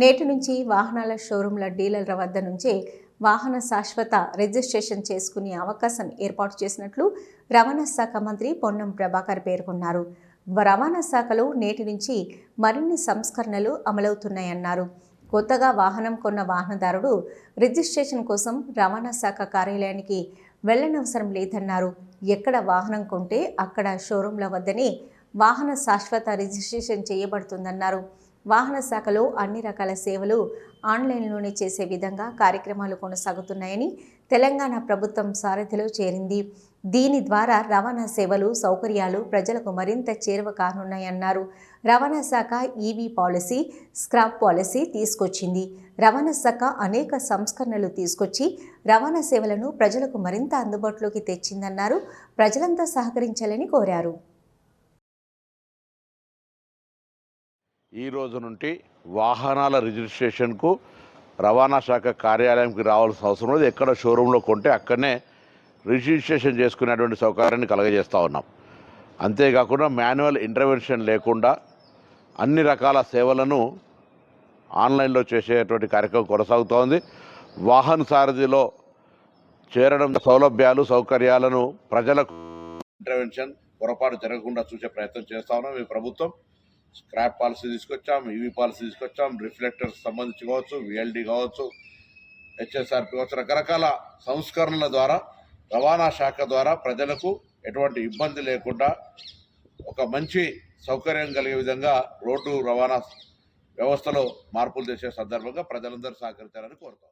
నేటి నుంచి వాహనాల షోరూంల డీలర్ల వద్ద నుంచే వాహన శాశ్వత రిజిస్ట్రేషన్ చేసుకునే అవకాశం ఏర్పాటు చేసినట్లు రవాణా శాఖ మంత్రి పొన్నం ప్రభాకర్ పేర్కొన్నారు. రవాణా శాఖలో నేటి నుంచి మరిన్ని సంస్కరణలు అమలవుతున్నాయన్నారు. కొత్తగా వాహనం కొన్న వాహనదారుడు రిజిస్ట్రేషన్ కోసం రవాణా శాఖ కార్యాలయానికి వెళ్ళనవసరం లేదన్నారు. ఎక్కడ వాహనం కొంటే అక్కడ షోరూంల వద్దనే వాహన శాశ్వత రిజిస్ట్రేషన్ చేయబడుతుందన్నారు. వాహన శాఖలో అన్ని రకాల సేవలు ఆన్లైన్లోనే చేసే విధంగా కార్యక్రమాలు కొనసాగుతున్నాయని తెలంగాణ ప్రభుత్వం సారథిలో చేరింది. దీని ద్వారా రవాణా సేవలు సౌకర్యాలు ప్రజలకు మరింత చేరువ కానున్నాయన్నారు రవాణా శాఖ ఈవీ పాలసీ స్క్రాప్ పాలసీ తీసుకొచ్చింది. రవాణా శాఖ అనేక సంస్కరణలు తీసుకొచ్చి రవాణా సేవలను ప్రజలకు మరింత అందుబాటులోకి తెచ్చిందన్నారు. ప్రజలంతా సహకరించాలని కోరారు. ఈ రోజు నుండి వాహనాల రిజిస్ట్రేషన్కు రవాణా శాఖ కార్యాలయంకి రావాల్సిన అవసరం లేదు. ఎక్కడ షోరూంలో కొంటే అక్కడనే రిజిస్ట్రేషన్ చేసుకునేటువంటి సౌకర్యాన్ని కలగజేస్తూ ఉన్నాం. అంతేకాకుండా మాన్యువల్ ఇంటర్వెన్షన్ లేకుండా అన్ని రకాల సేవలను ఆన్లైన్లో చేసేటువంటి కార్యక్రమం కొనసాగుతోంది. వాహన సారథిలో చేరడం సౌలభ్యాలు సౌకర్యాలను ప్రజలకు ఇంటర్వెన్షన్ పొరపాటు జరగకుండా చూసే ప్రయత్నం చేస్తా ఉన్నాం. ఈ ప్రభుత్వం స్క్రాప్ పాలసీ తీసుకొచ్చాం ఈవీ పాలసీ తీసుకొచ్చాం రిఫ్లెక్టర్స్ సంబంధించి కావచ్చు విఎల్డి కావచ్చు హెచ్ఎస్ఆర్పి కావచ్చు రకరకాల సంస్కరణల ద్వారా రవాణా శాఖ ద్వారా ప్రజలకు ఎటువంటి ఇబ్బంది లేకుండా ఒక మంచి సౌకర్యం కలిగే విధంగా రోడ్డు రవాణా వ్యవస్థలో మార్పులు చేసే సందర్భంగా ప్రజలందరూ సహకరించాలని కోరుతాం.